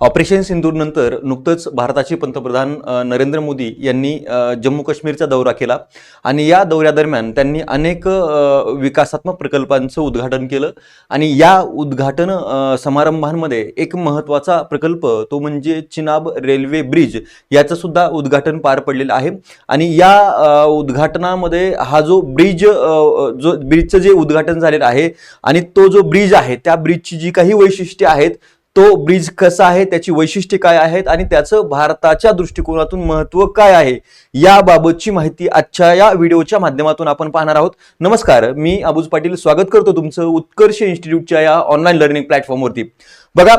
Operation सिंदूर नंतर नुकतंच भारताचे पंतप्रधान नरेंद्र मोदी यांनी जम्मू काश्मीरचा दौरा केला. आणि या दौऱ्यादरम्यान त्यांनी अनेक विकासात्मक प्रकल्पांचं उद्घाटन केलं. आणि या उद्घाटन समारंभांमध्ये एक महत्त्वाचा प्रकल्प तो म्हणजे चिनाब रेल्वे ब्रिज याचं सुद्धा उद्घाटन पार पडलेलं आहे. आणि या उद्घाटनामध्ये हा जो ब्रिज जो ब्रिजचं जे उद्घाटन झालेलं आहे आणि तो जो ब्रिज आहे त्या ब्रिजची जी काही वैशिष्ट्ये आहेत तो ब्रिज कसा आहे त्याची वैशिष्ट्ये काय आहेत आणि त्याचं भारताच्या दृष्टिकोनातून महत्त्व काय आहे याबाबतची माहिती आजच्या या व्हिडिओच्या माध्यमातून आपण पाहणार आहोत. नमस्कार मी अबुज पाटील. स्वागत करतो तुमचं उत्कर्ष इन्स्टिट्यूटच्या या ऑनलाईन लर्निंग प्लॅटफॉर्मवरती. बघा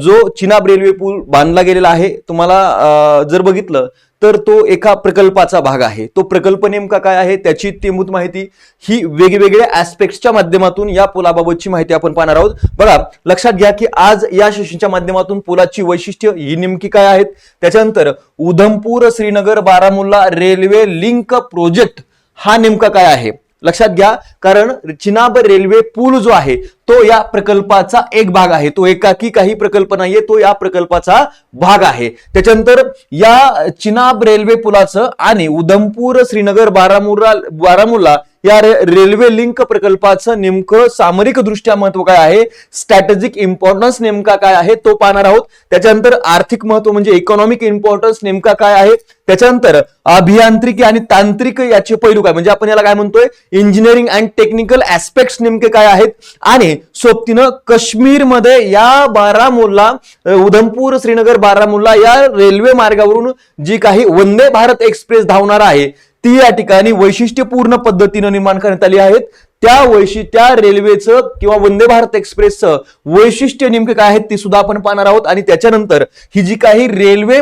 जो चिनाब रेल्वे पूल बांधला गेलेला आहे तुम्हाला जर बघितलं तर तो एका प्रकल्पाचा भाग आहे. तो प्रकल्प नेमका काय आहे त्याची तेमूत माहिती ही वेगवेगळ्या ऍस्पेक्ट्सच्या माध्यमातून या पुलाबाबतची माहिती आपण पाहणार आहोत. बघा लक्षात घ्या की आज या सेशनच्या माध्यमातून पुलाची वैशिष्ट्य ही नेमकी काय आहेत. त्याच्यानंतर Udhampur Srinagar Baramulla railway link project हा नेमका काय आहे? लक्षात घ्या कारण चिनाब रेल्वे पूल जो आहे तो या प्रकल्पाचा एक भाग आहे. तो एकाकी काही प्रकल्प नाहीये तो या प्रकल्पाचा भाग आहे. त्याच्यानंतर या चिनाब रेल्वे पुलाचं आणि उधमपूर श्रीनगर बारामुरा बारामुल्ला या रे- रेल्वे लिंक प्रकल्पाचं नेमकं सामरिक दृष्ट्या महत्त्व काय आहे? स्ट्रॅटेजिक इम्पॉर्टन्स नेमका काय आहे? तो पाहणार आहोत. त्याच्यानंतर आर्थिक महत्त्व म्हणजे इकॉनॉमिक इम्पॉर्टन्स नेमका काय आहे? त्याच्यानंतर अभियांत्रिकी आणि तांत्रिक याचे पैलू काय? म्हणजे आपण याला काय म्हणतोय? इंजिनिअरिंग अँड टेक्निकल ऍस्पेक्ट नेमके काय आहेत? आणि सोबतीनं काश्मीरमध्ये या बारामुल्ला उधमपूर श्रीनगर बारामुल्ला या रेल्वे मार्गावरून जी काही वंदे भारत एक्सप्रेस धावणार आहे ती या ठिकाणी वैशिष्ट्यपूर्ण पद्धतीनं निर्माण करण्यात आली आहेत. त्या वैशि त्या रेल्वेचं किंवा वंदे भारत एक्सप्रेसचं वैशिष्ट्य नेमकं काय आहेत ती सुद्धा आपण पाहणार आहोत. आणि त्याच्यानंतर ही जी काही रेल्वे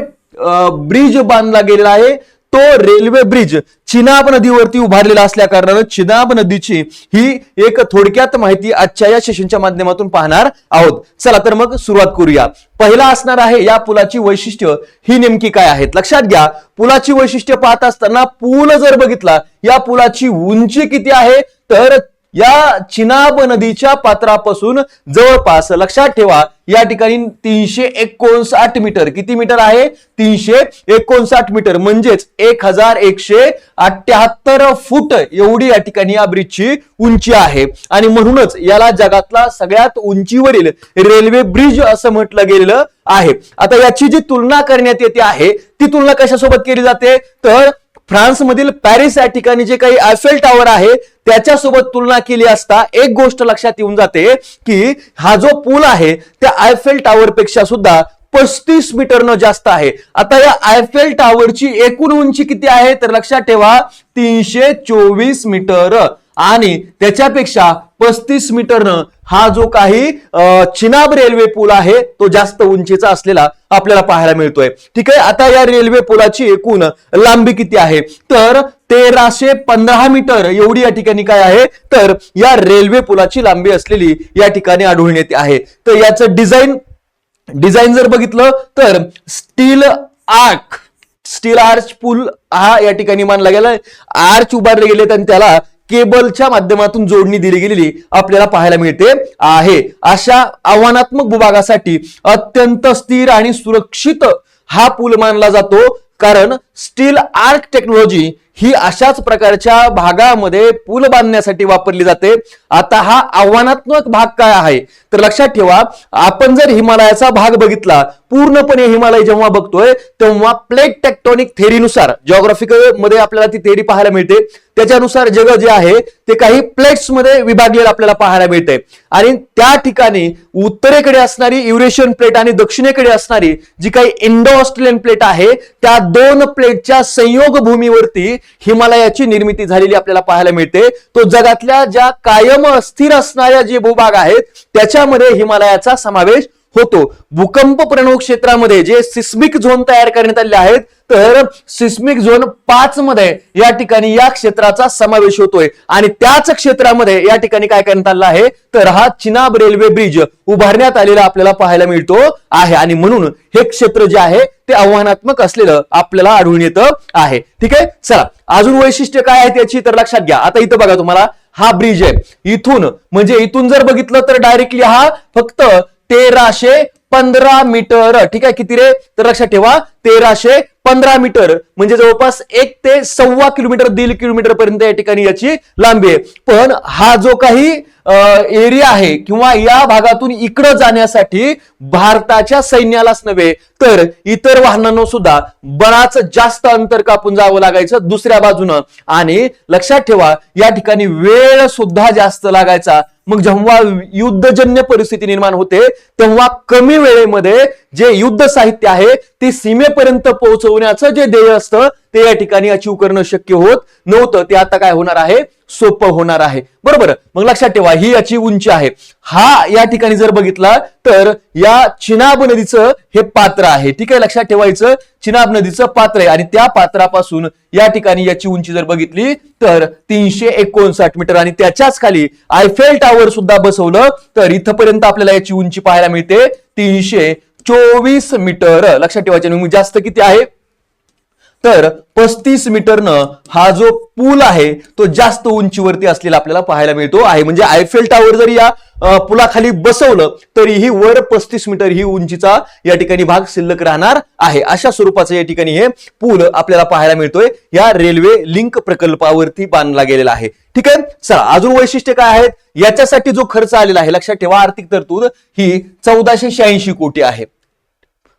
ब्रिज बांधला गेलेला आहे तो रेल्वे ब्रिज चिनाब नदीवरती उभारलेला असल्या कारणानं चिनाब नदीची ही एक थोडक्यात माहिती आजच्या या सेशनच्या माध्यमातून पाहणार आहोत. चला तर मग सुरुवात करूया. पहिला असणार आहे या पुलाची वैशिष्ट्य. ही नेमकी काय आहेत? लक्षात घ्या पुलाची वैशिष्ट्य पाहत असताना पूल जर बघितला या पुलाची उंची किती आहे? तर या चिनाब नदीच्या पात्रापासून जवळपास लक्षात ठेवा या ठिकाणी तीनशे एकोणसाठ मीटर. किती मीटर आहे? तीनशे एकोणसाठ मीटर. म्हणजेच एक हजार एकशे अठ्याहत्तर फूट एवढी या ठिकाणी या ब्रिजची उंची आहे. आणि म्हणूनच याला जगातला सगळ्यात उंचीवरील रेल्वे ब्रिज असं म्हटलं गेलेलं आहे. आता याची जी तुलना करण्यात येते आहे ती तुलना कशासोबत केली जाते? तर फ्रान्समधील पॅरिस या ठिकाणी जे काही आयफेल टॉवर आहे त्याच्यासोबत तुलना केली असता एक गोष्ट लक्षात येऊन जाते की हा जो पूल आहे त्या आयफेल टॉवर पेक्षा सुद्धा पस्तीस मीटरनं जास्त आहे. आता या आयफेल टॉवरची एकूण उंची किती आहे? तर लक्षात ठेवा तीनशे चोवीस मीटर. आणि त्याच्यापेक्षा पस्तीस मीटरनं हा जो काही चिनाब रेल्वे पूल आहे तो जास्त उंचीचा असलेला आपल्याला पाहायला मिळतोय. ठीक आहे? आता या रेल्वे पुलाची एकूण लांबी किती आहे? तर तेराशे पंधरा मीटर एवढी या ठिकाणी काय आहे? तर या रेल्वे पुलाची लांबी असलेली या ठिकाणी आढळून येते आहे. तर याचं डिझाईन डिझाईन जर बघितलं तर स्टील आर्क स्टील आर्च पूल हा या ठिकाणी मानला गेलाय. आर्च उभारले गेलेत आणि त्याला केबलच्या माध्यमातून जोडणी दिली गेलेली आपल्याला पाहायला मिळते आहे. अशा आव्हानात्मक भूभागासाठी अत्यंत स्थिर आणि सुरक्षित हा पूल मानला जातो. कारण स्टील आर्क टेक्नॉलॉजी ही अशाच प्रकारच्या भागामध्ये पूल बांधण्यासाठी वापरली जाते. आता हा आव्हानात्मक भाग काय आहे? तर लक्षात ठेवा आपण जर हिमालयाचा भाग बघितला पूर्णपणे हिमालय जेव्हा बघतोय तेव्हा प्लेट टेक्टॉनिक थेरीनुसार जॉग्राफिकलमध्ये आपल्याला ती थेरी पाहायला मिळते. त्याच्यानुसार जग जे आहे ते काही प्लेट्समध्ये विभागलेलं आपल्याला पाहायला मिळते आणि त्या ठिकाणी उत्तरेकडे असणारी युरेशियन प्लेट आणि दक्षिणेकडे असणारी जी काही इंडो ऑस्ट्रेलियन प्लेट आहे त्या दोन प्लेटच्या संयोग भूमीवरती हिमालयाची निर्मिती झालेली आपल्याला पाहायला मिळते. तो जगातल्या ज्या कायम अस्थिर असणाऱ्या जे भूभाग आहेत त्याच्यामध्ये हिमालयाचा समावेश होतो. भूकंप प्रणव क्षेत्रामध्ये जे सिस्मिक झोन तयार करण्यात आले आहेत तर सिस्मिक झोन पाच मध्ये या ठिकाणी या क्षेत्राचा समावेश होतोय. आणि त्याच क्षेत्रामध्ये या ठिकाणी काय करण्यात आलं आहे तर हा चिनाब रेल्वे ब्रिज उभारण्यात आलेला आपल्याला पाहायला मिळतो आहे. आणि म्हणून हे क्षेत्र जे आहे ते आव्हानात्मक असलेलं आपल्याला आढळून येतं आहे. ठीक आहे? चला अजून वैशिष्ट्य काय आहे त्याची तर लक्षात घ्या. आता इथं बघा तुम्हाला हा ब्रिज आहे. इथून म्हणजे इथून जर बघितलं तर डायरेक्टली हा फक्त तेराशे पंधरा मीटर. ठीक आहे? किती रे? तर लक्षात ठेवा. तेराशे पंधरा मीटर म्हणजे जवळपास एक ते सव्वा किलोमीटर दीड किलोमीटर पर्यंत या ठिकाणी याची लांबी आहे. पण हा जो काही एरिया आहे किंवा या भागातून इकडं जाण्यासाठी भारताच्या सैन्यालाच नव्हे तर इतर वाहनांना सुद्धा बराच जास्त अंतर कापून जावं लागायचं दुसऱ्या बाजूनं. आणि लक्षात ठेवा या ठिकाणी वेळ सुद्धा जास्त लागायचा. मग जेव्हा युद्धजन्य परिस्थिती निर्माण होते तेव्हा कमी वेळेमध्ये जे युद्ध साहित्य आहे ते सीमेपर्यंत पोहोचवण्याचं जे ध्येय असतं ते या ठिकाणी अचीव करणं शक्य होत नव्हतं. ते आता काय होणार आहे? सोपं होणार आहे. बरोबर? मग लक्षात ठेवा ही याची उंची आहे. हा या ठिकाणी जर बघितला तर या चिनाब नदीचं हे पात्र आहे. ठीक आहे? लक्षात ठेवायचं चिनाब नदीचं पात्र आहे. आणि त्या पात्रापासून या ठिकाणी याची उंची जर बघितली तर तीनशे एकोणसाठ मीटर आणि त्याच्याच खाली आयफेल टावर सुद्धा बसवलं तर इथपर्यंत आपल्याला याची उंची पाहायला मिळते तीनशे चोवीस मीटर लक्षात ठेवायचे जास्त किती आहे? तर पस्तीस मीटरनं हा जो पूल आहे तो जास्त उंचीवरती असलेला आपल्याला पाहायला मिळतो आहे. म्हणजे आयफेल टावर जरी या पुलाखाली बसवलं तरीही वर पस्तीस मीटर ही उंचीचा या ठिकाणी भाग शिल्लक राहणार आहे. अशा स्वरूपाचं या ठिकाणी हे पूल आपल्याला पाहायला मिळतोय. या रेल्वे लिंक प्रकल्पावरती बांधला गेलेला आहे. ठीक आहे? चला अजून वैशिष्ट्य काय आहेत? याच्यासाठी जो खर्च आलेला आहे लक्षात ठेवा आर्थिक तरतूद ही चौदाशे शहाऐंशी कोटी आहे.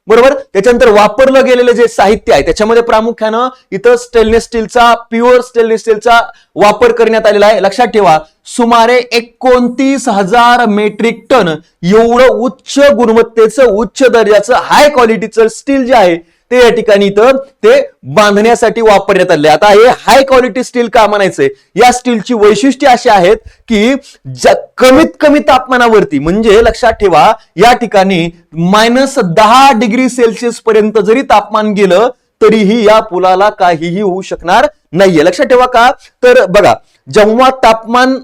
बरोबर? त्याच्यानंतर वापरलं गेलेलं जे साहित्य आहे त्याच्यामध्ये प्रामुख्यानं इथं स्टेनलेस स्टीलचा प्युअर स्टेनलेस स्टीलचा वापर करण्यात आलेला आहे. लक्षात ठेवा सुमारे एकोणतीस हजार मेट्रिक टन एवढं उच्च गुणवत्तेचं उच्च दर्जाचं हाय क्वालिटीचं स्टील जे आहे ते या ठिकाणी इथं ते बांधण्यासाठी वापरण्यात आले. आता हे हाय क्वालिटी स्टील का म्हणायचंय? या स्टीलची वैशिष्ट्ये अशी आहेत की कमीत कमी तापमानावरती म्हणजे लक्षात ठेवा या ठिकाणी मायनस दहा डिग्री सेल्सिअस पर्यंत जरी तापमान गेलं तरीही या पुलाला काहीही होऊ शकणार नाहीये. लक्षात ठेवा का? तर बघा जेव्हा तापमान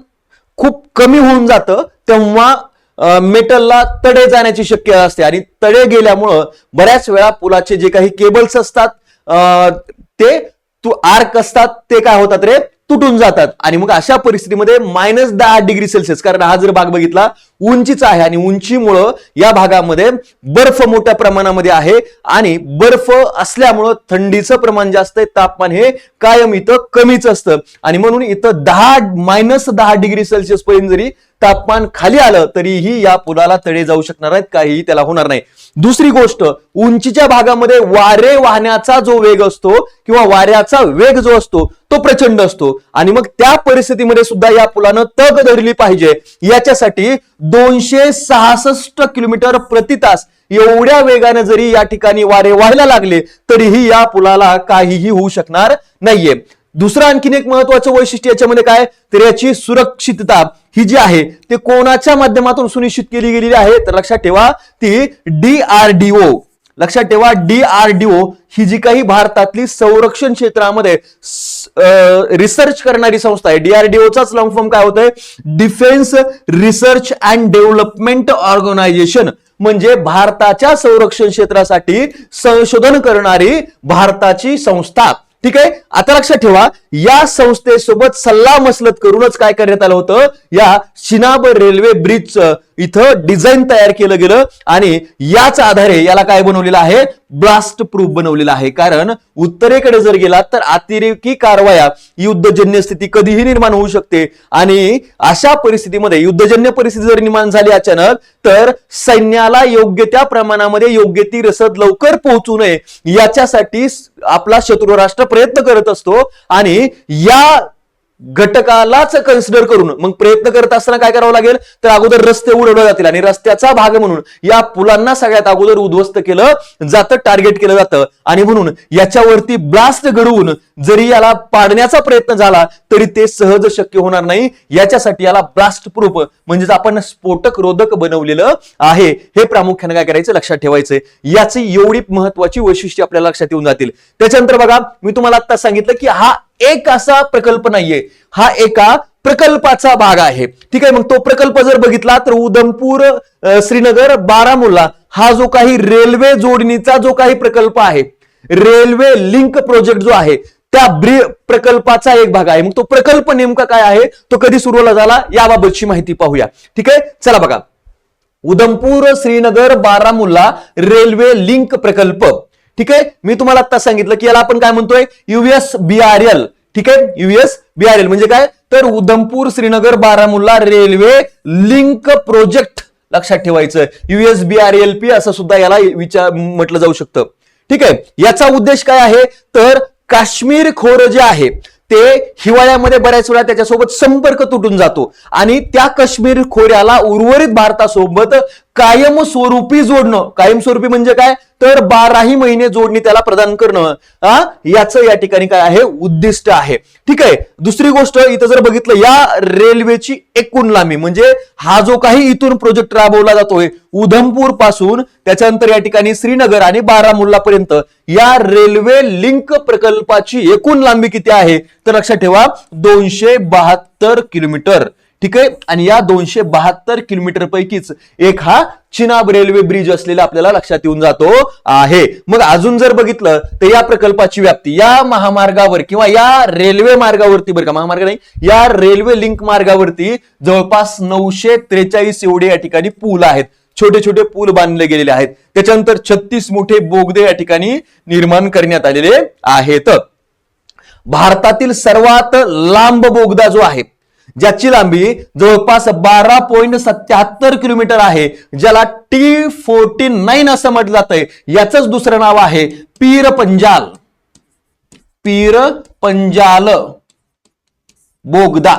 खूप कमी होऊन जातं तेव्हा मेटलला तडे जाण्याची शक्यता असते. आणि तडे गेल्यामुळं बऱ्याच वेळा पुलाचे जे काही केबल्स असतात ते तू आर्क असतात ते काय होतात रे? तुटून जातात. आणि मग अशा परिस्थितीमध्ये मायनस दहा डिग्री सेल्सिअस कारण हा जर भाग बघितला उंचीचा आहे आणि उंचीमुळं या भागामध्ये बर्फ मोठ्या प्रमाणामध्ये आहे आणि बर्फ असल्यामुळं थंडीचं प्रमाण जास्त आहे तापमान हे कायम इथं कमीच असतं. आणि म्हणून इथं दहा मायनस दहा डिग्री सेल्सिअस पर्यंत जरी तापमान खाली आलं तरीही या पुलाला तडे जाऊ शकणार आहेत काहीही त्याला होणार नाही. दुसरी गोष्ट उंचीच्या भागामध्ये वारे वाहण्याचा जो वेग असतो किंवा वाऱ्याचा वेग जो असतो तो प्रचंड असतो. आणि मग त्या परिस्थितीमध्ये सुद्धा या पुलानं तग धरली पाहिजे. याच्यासाठी दोनशे सहासष्ट किलोमीटर प्रति तास एवढ्या वेगाने जरी या ठिकाणी वारे व्हायला लागले तरीही या पुलाला काहीही होऊ शकणार नाहीये. दुसरं आणखीन एक महत्वाचं वैशिष्ट्य याच्यामध्ये काय? तर याची सुरक्षितता ही जी आहे ते कोणाच्या माध्यमातून सुनिश्चित केली गेलेली आहे? तर लक्षात ठेवा ती डीआरडीओ लक्षात ठेवा डीआरडीओ ही जी काही भारतातली संरक्षण क्षेत्रामध्ये रिसर्च करणारी संस्था आहे. डीआरडीओचाच लॉंग फॉर्म काय होतंय? Defence research and development organisation म्हणजे भारताच्या संरक्षण क्षेत्रासाठी संशोधन करणारी भारताची संस्था. ठीक आहे? आता लक्षात ठेवा या संस्थेसोबत सल्ला मसलत करूनच काय करण्यात आलं होतं? या शिनाब रेल्वे ब्रिजचं इथं डिझाईन तयार केलं गेलं आणि याच आधारे याला काय बनवलेलं आहे? ब्लास्ट प्रूफ बनवलेलं आहे. कारण उत्तरेकडे जर गेला तर अतिरेकी कारवाया युद्धजन्य स्थिती कधीही निर्माण होऊ शकते. आणि अशा परिस्थितीमध्ये युद्धजन्य परिस्थिती जर निर्माण झाली अचानक तर सैन्याला योग्य त्या प्रमाणामध्ये योग्य ती रसद लवकर पोहोचू नये. याच्यासाठी आपला शत्रू राष्ट्र प्रयत्न करत असतो. आणि या घटकालाच कन्सिडर करून मग प्रयत्न करत असताना काय करावं लागेल? तर अगोदर रस्ते उडवले जातील आणि रस्त्याचा भाग म्हणून या पुलांना सगळ्यात अगोदर उद्ध्वस्त केलं जातं टार्गेट केलं जातं. आणि म्हणून याच्यावरती ब्लास्ट घडवून जरी याला पाडण्याचा प्रयत्न झाला तरी ते सहज शक्य होणार नाही. याच्यासाठी याला ब्लास्ट प्रूफ म्हणजेच आपण स्फोटक रोधक बनवलेलं आहे. हे प्रामुख्याने काय करायचं? लक्षात ठेवायचं याची एवढी महत्वाची वैशिष्ट्ये आपल्याला लक्षात येऊन जातील. त्याच्यानंतर बघा मी तुम्हाला आता सांगितलं की हा एक असा प्रकल्प नाहीये. हा एका प्रकल्पाचा भाग आहे. ठीक आहे मग तो प्रकल्प जर बघितला तर उधमपूर श्रीनगर बारामुल्ला हा जो काही रेल्वे जोडणीचा जो काही प्रकल्प आहे रेल्वे लिंक प्रोजेक्ट जो आहे त्या ब्रि प्रकल्पाचा एक भाग आहे. मग तो प्रकल्प नेमका काय आहे? तो कधी सुरू झाला? याबाबतची माहिती पाहूया. ठीक आहे? चला बघा. उधमपूर श्रीनगर बारामुल्ला रेल्वे लिंक प्रकल्प. ठीक आहे? मी तुम्हाला आता सांगितलं की याला आपण काय म्हणतोय? युएस बीआरएल ठीक आहे? युएस बीआरएल म्हणजे काय? तर Udhampur Srinagar Baramulla railway link project लक्षात ठेवायचं युएस बीआरएलपी असं सुद्धा याला विचार म्हटलं जाऊ शकतं. ठीक आहे? याचा उद्देश काय आहे? तर काश्मीर खोर जे आहे ते हिवाळ्यामध्ये बऱ्याच वेळा त्याच्यासोबत संपर्क तुटून जातो. आणि त्या काश्मीर खोऱ्याला उर्वरित भारतासोबत कायमस्वरूपी जोडणं. कायमस्वरूपी म्हणजे काय? तर बाराही महिने जोडणी त्याला प्रदान करणं हा? याचं या ठिकाणी काय आहे? उद्दिष्ट आहे. ठीक आहे? दुसरी गोष्ट इथं जर बघितलं या रेल्वेची एकूण लांबी म्हणजे हा जो काही इथून प्रोजेक्ट राबवला जातोय उधमपूरपासून त्याच्यानंतर या ठिकाणी श्रीनगर आणि बारामुल्ला पर्यंत या रेल्वे लिंक प्रकल्पाची एकूण लांबी किती आहे? तर लक्षात ठेवा दोनशे बहात्तर किलोमीटर. ठीक आहे? आणि या दोनशे बहात्तर किलोमीटर पैकीच एक हा चिनाब रेल्वे ब्रिज असलेला आपल्याला लक्षात येऊन जातो आहे. मग अजून जर बघितलं तर या प्रकल्पाची व्याप्ती या महामार्गावर किंवा या रेल्वे मार्गावरती बरं का महामार्ग नाही या रेल्वे लिंक मार्गावरती जवळपास नऊशे त्रेचाळीस एवढे या ठिकाणी पूल आहेत. छोटे छोटे पूल बांधले गेलेले आहेत. त्याच्यानंतर छत्तीस मोठे बोगदे या ठिकाणी निर्माण करण्यात आलेले आहेत. भारतातील सर्वात लांब बोगदा जो आहे ज्याची लांबी जवळपास बारा पॉईंट सत्याहत्तर किलोमीटर आहे ज्याला टी फोर्टी नाईन असं म्हटलं जातंय. याचंच दुसरं नाव आहे पीर पंजाल. पीर पंजाल. बोगदा.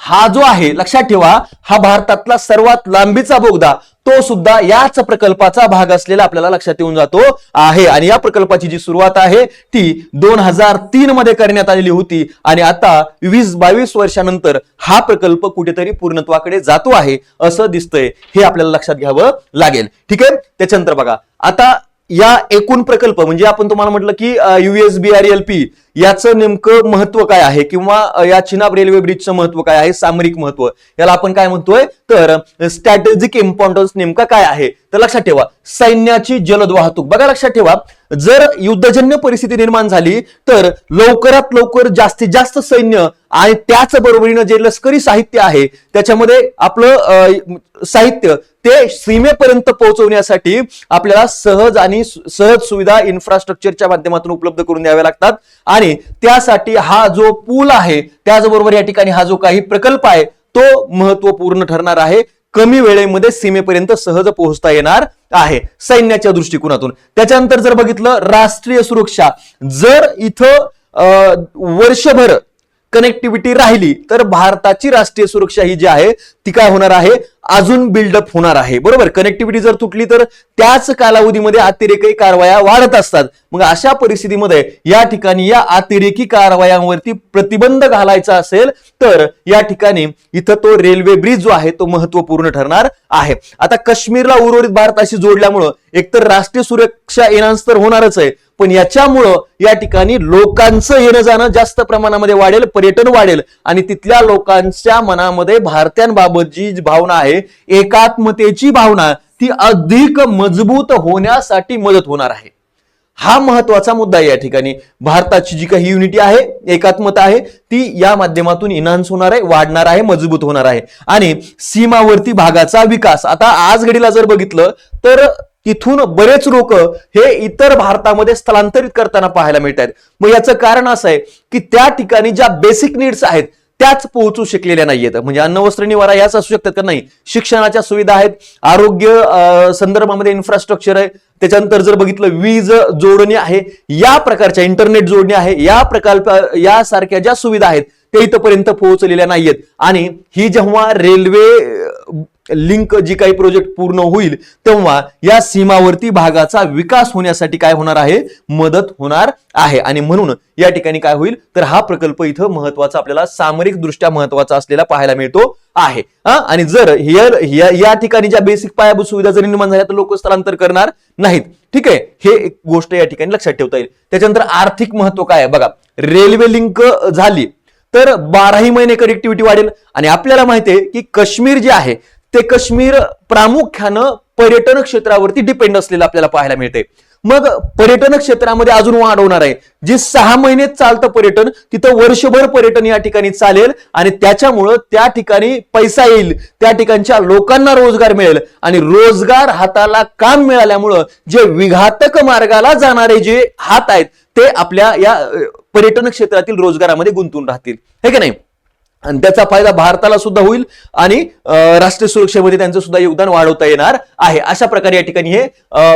हा जो आहे लक्षात ठेवा हा भारतातला सर्वात लांबीचा बोगदा. तो सुद्धा याच प्रकल्पाचा भाग असलेला आपल्याला लक्षात येऊन जातो आहे. आणि या प्रकल्पाची जी सुरुवात आहे ती दोन हजार तीन मध्ये करण्यात आलेली होती. आणि आता वीस बावीस वर्षानंतर हा प्रकल्प कुठेतरी पूर्णत्वाकडे जातो आहे असं दिसतंय. हे आपल्याला लक्षात घ्यावं लागेल. ठीक आहे? त्याच्यानंतर बघा. आता या एकूण प्रकल्प म्हणजे आपण तुम्हाला म्हटलं की युएसबी आर एल पी याचं नेमकं महत्त्व काय आहे? किंवा या चिनाब रेल्वे ब्रिजचं महत्त्व काय आहे? सामरिक महत्त्व याला आपण काय म्हणतोय? तर स्ट्रॅटेजिक इम्पॉर्टन्स नेमका काय आहे? तर लक्षात ठेवा सैन्याची जलद वाहतूक. बघा लक्षात ठेवा जर युद्धजन्य परिस्थिती निर्माण झाली तर लवकरात लवकर जास्तीत जास्त सैन्य आणि त्याच बरोबरीनं जे लष्करी साहित्य आहे त्याच्यामध्ये आपलं साहित्य ते सीमेपर्यंत पोहोचवण्यासाठी आपल्याला सहज आणि सहज सुविधा इन्फ्रास्ट्रक्चरच्या माध्यमातून उपलब्ध करून द्याव्या लागतात. आणि त्यासाठी हा जो पूल आहे त्याचबरोबर या ठिकाणी हा जो काही प्रकल्प आहे तो महत्त्वपूर्ण ठरणार आहे. कमी वेळेमध्ये सीमेपर्यंत सहज पोहोचता येणार आहे सैन्याच्या दृष्टिकोनातून. त्याच्यानंतर जर बघितलं राष्ट्रीय सुरक्षा जर इथं अं, वर्षभर कनेक्टिव्हिटी राहिली तर भारताची राष्ट्रीय सुरक्षा ही जी आहे ती काय होणार आहे? अजून बिल्डअप होणार आहे. बरोबर? कनेक्टिव्हिटी जर तुटली तर त्याच कालावधीमध्ये अतिरेकी कारवाया वाढत असतात. मग अशा परिस्थितीमध्ये या ठिकाणी या अतिरेकी कारवायांवरती प्रतिबंध घालायचा असेल तर या ठिकाणी इथं तो रेल्वे ब्रिज जो आहे तो महत्त्वपूर्ण ठरणार आहे. आता काश्मीरला उर्वरित भारताशी जोडल्यामुळं एकतर राष्ट्रीय सुरक्षा एनान्स तर होणारच आहे पण याच्यामुळं या ठिकाणी लोकांचं येणं जाणं जास्त प्रमाणामध्ये वाढेल पर्यटन वाढेल. आणि तिथल्या लोकांच्या मनामध्ये भारतीयांबाबत जी भावना आहे एकात्मतेची भावना ती अधिक मजबूत होण्यासाठी मदत होणार आहे. हा महत्त्वाचा मुद्दा या ठिकाणी. भारताची जी काही युनिटी आहे एकात्मता आहे ती या माध्यमातून इन्हान्स होणार आहे वाढणार आहे मजबूत होणार आहे. आणि सीमावर्ती भागाचा विकास आता आज घडीला जर बघितलं तर तिथून बरेच लोक हे इतर भारतामध्ये स्थलांतरित करताना पाहायला मिळत आहेत मग याचं कारण असं आहे की त्या ठिकाणी ज्या बेसिक नीड्स आहेत त्याच पोहोचू शकलेल्या नाहीयेत. म्हणजे अन्न वस्त्र निवारा याच असू शकतात का? नाही. शिक्षणाच्या सुविधा आहेत. आरोग्य संदर्भामध्ये इन्फ्रास्ट्रक्चर आहे. त्याच्यानंतर जर बघितलं वीज जोडणी आहे. या प्रकारच्या इंटरनेट जोडणी आहे. या प्रकल्प यासारख्या ज्या सुविधा आहेत ते इथपर्यंत पोहोचलेल्या नाहीयेत. आणि ही जेव्हा रेल्वे लिंक जी काही प्रोजेक्ट पूर्ण होईल तेव्हा या सीमावर्ती भागाचा विकास होण्यासाठी काय होणार आहे? मदत होणार आहे. आणि म्हणून या ठिकाणी काय होईल? तर हा प्रकल्प इथं महत्त्वाचा आपल्याला सामरिक दृष्ट्या महत्त्वाचा असलेला पाहायला मिळतो आहे. आणि जर हिअर या या ठिकाणी ज्या बेसिक पायाभूत सुविधा जर निर्माण झाल्या तर लोक स्थलांतर करणार नाहीत. ठीक आहे? हे एक गोष्ट या ठिकाणी लक्षात ठेवता येईल. त्याच्यानंतर आर्थिक महत्त्व काय आहे? बघा रेल्वे लिंक झाली तर बाराही महिने कनेक्टिव्हिटी वाढेल. आणि आपल्याला माहिती आहे की काश्मीर जे आहे ते काश्मीर प्रामुख्यानं पर्यटन क्षेत्रावरती डिपेंड असलेलं आपल्याला पाहायला मिळते मग पर्यटन क्षेत्रामध्ये अजून वाढ होणार आहे. जे सहा महिने चालतं पर्यटन तिथं वर्षभर पर्यटन या ठिकाणी चालेल आणि त्याच्यामुळं त्या ठिकाणी पैसा येईल. त्या ठिकाणच्या लोकांना रोजगार मिळेल आणि रोजगार हाताला काम मिळाल्यामुळं जे विघातक मार्गाला जाणारे जे हात आहेत ते आपल्या या पर्यटन क्षेत्रातील रोजगारामध्ये गुंतून राहतील. हे की नाही? आणि त्याचा फायदा भारताला सुद्धा होईल आणि राष्ट्रीय सुरक्षेमध्ये त्यांचं सुद्धा योगदान वाढवता येणार आहे. अशा प्रकारे या ठिकाणी हे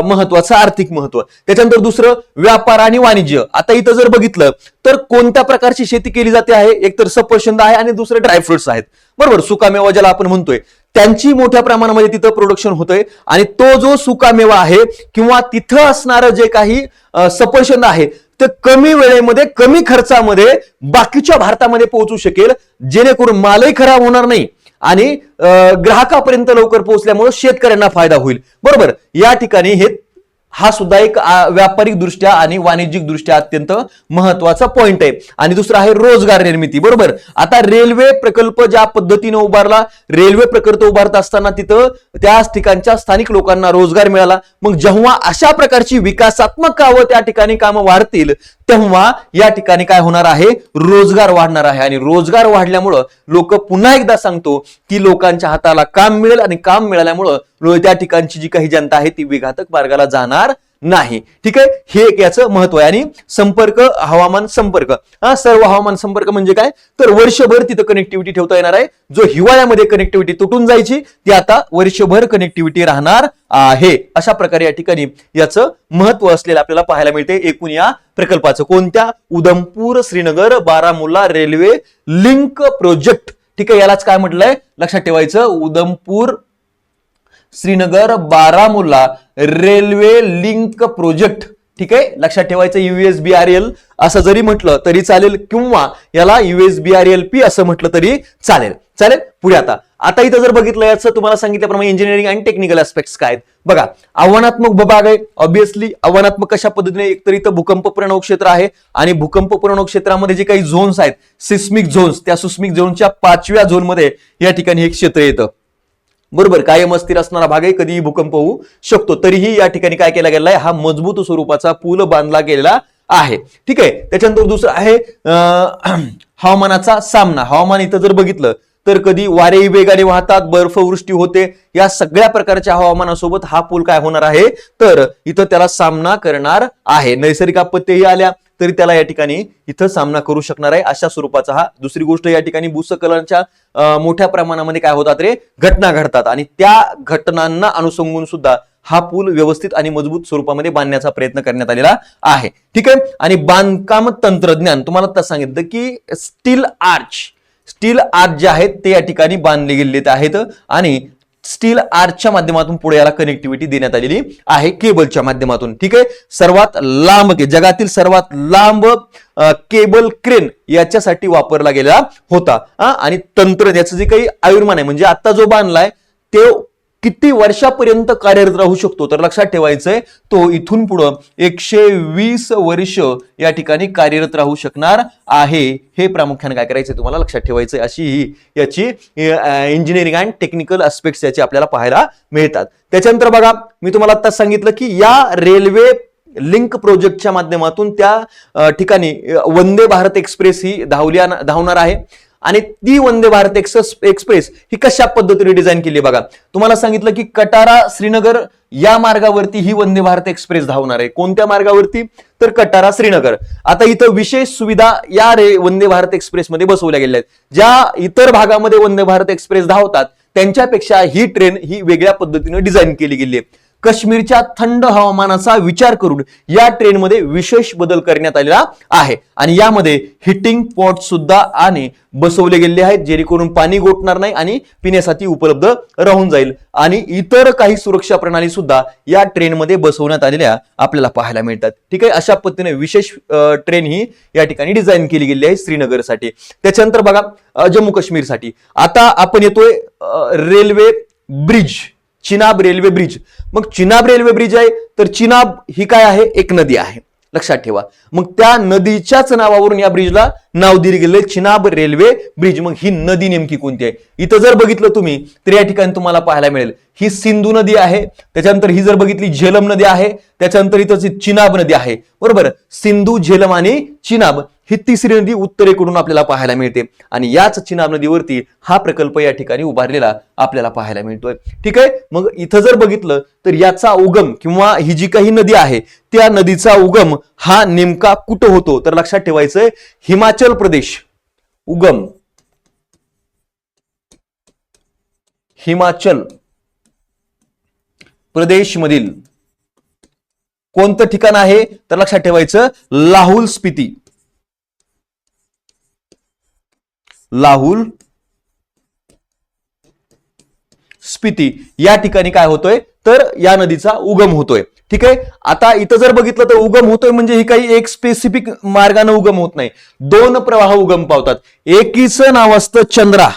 महत्वाचं आर्थिक महत्त्व. त्याच्यानंतर दुसरं व्यापार आणि वाणिज्य. आता इथं जर बघितलं तर कोणत्या प्रकारची शेती केली जाते आहे? एक तर सफरचंद आहे आणि दुसरं ड्रायफ्रुट्स आहेत. बरोबर सुकामेवा ज्याला आपण म्हणतोय. त्यांची मोठ्या प्रमाणामध्ये तिथं प्रोडक्शन होतंय आणि तो जो सुकामेवा आहे किंवा तिथं असणारं जे काही सफरचंद आहे ते कमी वेळेमध्ये कमी खर्चामध्ये बाकीच्या भारतामध्ये पोहोचू शकेल जेणेकरून मालही खराब होणार नाही आणि ग्राहकापर्यंत लवकर पोहोचल्यामुळे शेतकऱ्यांना फायदा होईल. बरोबर? या ठिकाणी हे हा सुद्धा एक व्यापारिक दृष्ट्या आणि वाणिज्यिक दृष्ट्या अत्यंत महत्त्वाचा पॉइंट आहे. आणि दुसरा आहे रोजगार निर्मिती बरोबर? आता रेल्वे प्रकल्प ज्या पद्धतीने उभारला रेल्वे प्रकल्प उभारत असताना तिथं त्याच ठिकाणच्या स्थानिक लोकांना रोजगार मिळाला. मग जेव्हा अशा प्रकारची विकासात्मक कावं त्या ठिकाणी कामं वाढतील तेव्हा या ठिकाणी काय होणार आहे? रोजगार वाढणार आहे. आणि रोजगार वाढल्यामुळं लोक पुन्हा एकदा सांगतो की लोकांच्या हाताला काम मिळेल आणि काम मिळाल्यामुळं त्या ठिकाणची जी काही जनता आहे ती विघातक मार्गाला जाणार नाही. ठीक आहे? हे एक याचं महत्त्व आहे. आणि संपर्क हवामान संपर्क. हा सर्व हवामान संपर्क म्हणजे काय? तर वर्षभर तिथं कनेक्टिव्हिटी ठेवता येणार आहे. जो हिवाळ्यामध्ये कनेक्टिव्हिटी तुटून जायची ती आता वर्षभर कनेक्टिव्हिटी राहणार आहे. अशा प्रकारे या ठिकाणी याचं महत्त्व असलेलं आपल्याला पाहायला मिळते. एकूण या प्रकल्पाचं कोणत्या? Udhampur Srinagar Baramulla railway link project. ठीक आहे? यालाच काय म्हटलंय? लक्षात ठेवायचं. Udhampur Srinagar Baramulla railway link project. ठीक आहे? लक्षात ठेवायचं युएसबीआरएल असं जरी म्हटलं तरी चालेल किंवा याला युएसबीआरएल पी असं म्हटलं तरी चालेल. चालेल? पुढे आता. आता इथं जर बघितलं याचं तुम्हाला सांगितल्याप्रमाणे इंजिनिअरिंग आणि टेक्निकल ऍस्पेक्ट्स काय आहेत. बघा आव्हानात्मक विभाग आहे. ऑब्विसली आव्हानात्मक कशा पद्धतीने एकतर इथं भूकंप प्रणव क्षेत्र आहे आणि भूकंप प्रणव क्षेत्रामध्ये जे काही झोन्स आहेत सिस्मिक झोन्स त्या सिस्मिक झोनच्या पाचव्या झोनमध्ये या ठिकाणी हे क्षेत्र येतं. बरोबर कायम अस्थिर असणारा भाग आहे कधीही भूकंप होऊ शकतो. तरीही या ठिकाणी काय केला गेलाय हा मजबूत स्वरूपाचा पूल बांधला गेलेला आहे. ठीक आहे? त्याच्यानंतर दुसरं आहे अं, हवामानाचा सामना. हवामान इथं जर बघितलं तर कधी वारे वेगाने वाहतात बर्फवृष्टी होते. या सगळ्या प्रकारच्या हवामानासोबत हा पूल काय होणार आहे? तर इथं त्याला सामना करणार आहे. नैसर्गिक आपत्तीही आल्या. तरी त्याला या ठिकाणी इथं सामना करू शकणार आहे. अशा स्वरूपाचा हा दुसरी गोष्ट या ठिकाणी बुसकलांच्या मोठ्या प्रमाणामध्ये काय होतात रे? घटना घडतात. आणि त्या घटनांना अनुसंगून सुद्धा हा पूल व्यवस्थित आणि मजबूत स्वरूपामध्ये बांधण्याचा प्रयत्न करण्यात आलेला आहे. ठीक आहे? आणि बांधकाम तंत्रज्ञान तुम्हाला आता सांगितलं की स्टील आर्च स्टील आर्च जे आहेत ते या ठिकाणी बांधले गेलेले आहेत. आणि स्टील आर्टच्या माध्यमातून पुढे याला कनेक्टिव्हिटी देण्यात आलेली आहे केबलच्या माध्यमातून. ठीक आहे? सर्वात लांब के- जगातील सर्वात लांब केबल क्रेन याच्यासाठी वापरला गेलेला होता. आणि तंत्र याचं जे काही आयुर्मान आहे म्हणजे आता जो बांधलाय ते किती वर्षापर्यंत कार्यरत राहू शकतो? तर लक्षात ठेवायचंय तो इथून पुढं एकशे वीस वर्ष या ठिकाणी कार्यरत राहू शकणार आहे. हे प्रामुख्याने काय करायचंय तुम्हाला लक्षात ठेवायचंय अशी ही याची इंजिनिअरिंग अँड टेक्निकल अस्पेक्ट्स याचे आपल्याला पाहायला मिळतात. त्याच्यानंतर बघा मी तुम्हाला आता सांगितलं की या रेल्वे लिंक प्रोजेक्टच्या माध्यमातून त्या ठिकाणी वंदे भारत एक्सप्रेस ही धावल्या धावणार आहे. आणि ती वंदे भारत एक्सप्रेस एक्सप्रेस ही कशा पद्धतीने डिझाईन केली आहे बघा. तुम्हाला सांगितलं की कटारा श्रीनगर या मार्गावरती ही वंदे भारत एक्सप्रेस धावणार आहे. कोणत्या मार्गावरती? तर कटारा श्रीनगर. आता इथं विशेष सुविधा या रे वंदे भारत एक्सप्रेसमध्ये बसवल्या गेल्या आहेत. ज्या इतर भागामध्ये वंदे भारत एक्सप्रेस धावतात त्यांच्यापेक्षा ही ट्रेन ही वेगळ्या पद्धतीने डिझाईन केली गेली आहे. काश्मीरच्या थंड हवामानाचा विचार करून या ट्रेनमध्ये विशेष बदल करण्यात आलेला आहे. आणि यामध्ये हिटिंग पॉट सुद्धा आणि बसवले गेले आहेत जेणेकरून पाणी गोठणार नाही आणि पिण्यासाठी उपलब्ध राहून जाईल. आणि इतर काही सुरक्षा प्रणाली सुद्धा या ट्रेनमध्ये बसवण्यात आलेल्या आपल्याला पाहायला मिळतात. ठीक आहे अशा पद्धतीने विशेष ट्रेन ही या ठिकाणी डिझाईन केली गेली आहे श्रीनगरसाठी. त्याच्यानंतर बघा जम्मू काश्मीरसाठी. आता आपण येतोय railway bridge. Chenab railway bridge. मग चिनाब रेल्वे ब्रिज आहे तर चिनाब ही काय आहे? एक नदी आहे. लक्षात ठेवा. मग त्या नदीच्याच नावावरून या ब्रिजला नाव दिले गेले चिनाब रेल्वे ब्रिज. मग ही नदी नेमकी कोणती आहे? इथं जर बघितलं तुम्ही तर या ठिकाणी तुम्हाला पाहायला मिळेल. ही सिंधू नदी आहे त्याच्यानंतर ही जर बघितली झेलम नदी आहे त्याच्यानंतर इथं चिनाब नदी आहे बरोबर? सिंधू झेलम आणि चिनाब ही तिसरी नदी उत्तरेकडून आपल्याला पाहायला मिळते. आणि याच चिनाब नदीवरती हा प्रकल्प या ठिकाणी उभारलेला आपल्याला पाहायला मिळतोय. ठीक आहे? मग इथं जर बघितलं तर याचा उगम किंवा ही जी काही नदी आहे त्या नदीचा उगम हा नेमका कुठं होतो? तर लक्षात ठेवायचंय हिमाचल प्रदेश. उगम. हिमाचल. प्रदेशमधील कोणतं ठिकाण आहे? तर लक्षात ठेवायचं लाहुल स्पिती. लाहुल स्पिती. या ठिकाणी काय होतोय? तर या नदीचा उगम होतोय. ठीक आहे? आता इथं जर बघितलं तर उगम होतोय म्हणजे ही काही एक स्पेसिफिक मार्गाने उगम होत नाही. दोन प्रवाह उगम पावतात. एकीचं नाव असतं चंद्रा.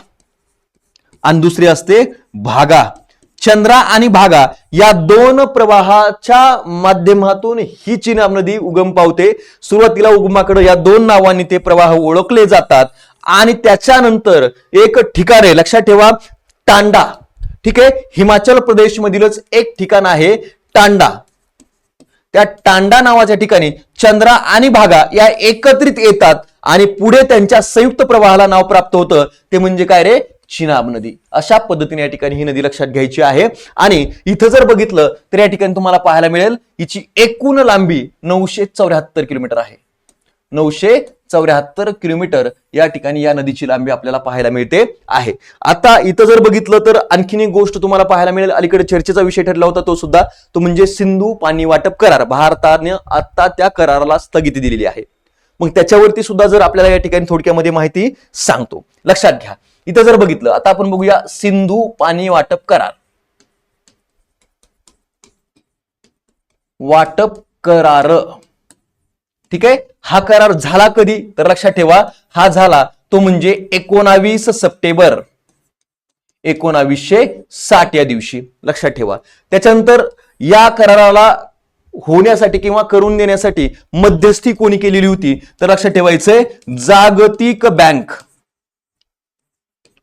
आणि दुसरी असते भागा. चंद्रा आणि भागा या दोन प्रवाहाच्या माध्यमातून ही चिनाब नदी उगम पावते. सुरुवातीला उगमाकडे या दोन नावांनी ते प्रवाह ओळखले जातात. आणि त्याच्यानंतर एक ठिकाण आहे लक्षात ठेवा टांडा. ठीक आहे? हिमाचल प्रदेश मधीलच एक ठिकाण आहे टांडा. त्या टांडा नावाच्या ठिकाणी चंद्रा आणि भागा या एकत्रित येतात आणि पुढे त्यांच्या संयुक्त प्रवाहाला नाव प्राप्त होतं. ते म्हणजे काय रे? चिनाब नदी. अशा पद्धतीने या ठिकाणी ही नदी लक्षात घ्यायची आहे. आणि इथं जर बघितलं तर या ठिकाणी तुम्हाला पाहायला मिळेल हिची एकूण लांबी नऊशे चौऱ्याहत्तर किलोमीटर आहे. नऊशे चौऱ्याहत्तर किलोमीटर या ठिकाणी या नदीची लांबी आपल्याला पाहायला मिळते आहे. आता इथं जर बघितलं तर आणखीन एक गोष्ट तुम्हाला पाहायला मिळेल. अलीकडे चर्चेचा विषय ठरला होता तो सुद्धा. तो म्हणजे सिंधू पाणी वाटप करार. भारताने आता त्या कराराला स्थगिती दिलेली आहे. मग त्याच्यावरती सुद्धा जर आपल्याला या ठिकाणी थोडक्यामध्ये माहिती सांगतो. लक्षात घ्या. इथं जर बघितलं आता आपण बघूया सिंधू पाणी वाटप करार. वाटप करार. ठीक आहे? हा करार झाला कधी? तर लक्षात ठेवा हा झाला तो म्हणजे एकोणावीस सप्टेंबर. एकोणावीसशे साठ या दिवशी. लक्षात ठेवा. त्याच्यानंतर या कराराला होण्यासाठी किंवा करून देण्यासाठी मध्यस्थी कोणी केलेली होती? तर लक्षात ठेवायचंय जागतिक बँक.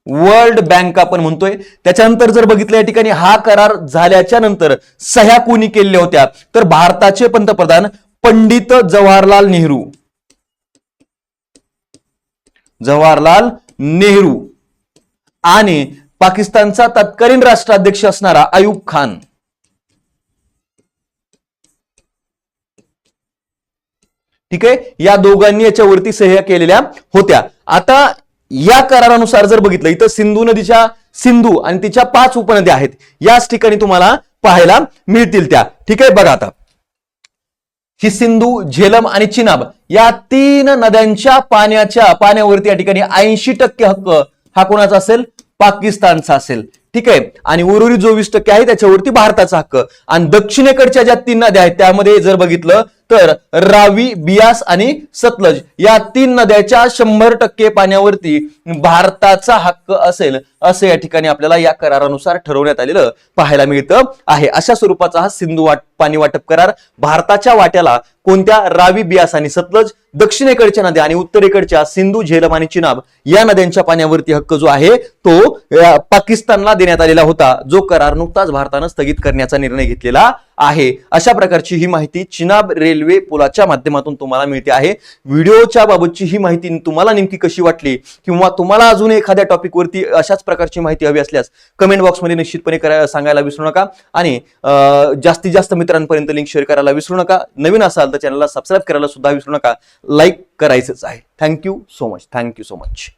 वर्ल्ड बँक आपण म्हणतोय. त्याच्यानंतर जर बघितलं या ठिकाणी हा करार झाल्याच्यानंतर सह्या कोणी केलेल्या होत्या? तर भारताचे पंतप्रधान पंडित जवाहरलाल नेहरू. जवाहरलाल नेहरू. आणि पाकिस्तानचा तत्कालीन राष्ट्राध्यक्ष असणारा आयुब खान. ठीक आहे? या दोघांनी याच्यावरती सह्या केलेल्या होत्या. आता या करारानुसार जर बघितलं इथं सिंधू नदीच्या सिंधू आणि तिच्या पाच उपनद्या आहेत. याच ठिकाणी तुम्हाला पाहायला मिळतील त्या. ठीक आहे बघा आता. ही सिंधू झेलम आणि चिनाब या तीन नद्यांच्या पाण्याच्या पाण्यावरती या ठिकाणी ऐंशी टक्के हक्क हा कोणाचा असेल? पाकिस्तानचा असेल. ठीक आहे? आणि उर्वरित जो वीस टक्के आहे त्याच्यावरती भारताचा हक्क. आणि दक्षिणेकडच्या ज्या तीन नद्या आहेत त्यामध्ये जर बघितलं तर रावी बियास आणि सतलज या तीन नद्याच्या शंभर टक्के पाण्यावरती भारताचा हक्क असेल असं या ठिकाणी आपल्याला या करारानुसार ठरवण्यात आलेलं पाहायला मिळतं आहे. अशा स्वरूपाचा हा सिंधू वाट पाणी वाटप करार भारताच्या वाट्याला कोणत्या रावी बियास आणि सतलज दक्षिणेकडच्या नद्या आणि उत्तरेकडच्या सिंधू झेलम आणि चिनाब या नद्यांच्या पाण्यावरती हक्क जो आहे तो पाकिस्तानला देण्यात आलेला होता. जो करार नुकताच भारतानं स्थगित करण्याचा निर्णय घेतलेला आहे. अशा प्रकारची ही माहिती चिनाब रेल्वे पुलाच्या माध्यमातून तुम्हाला मिळते आहे. व्हिडिओच्या बाबतची ही माहिती तुम्हाला नेमकी कशी वाटली? किंवा तुम्हाला अजून एखाद्या टॉपिकवरती अशाच प्रकारची माहिती हवी असल्यास कमेंट बॉक्समध्ये निश्चितपणे करा सांगायला विसरू नका. आणि जास्तीत जास्त मित्रांपर्यंत लिंक शेअर करायला विसरू नका. नवीन असाल तर चॅनलला सबस्क्राईब करायला सुद्धा विसरू नका. लाईक करायचंच आहे. Thank you so much thank you so much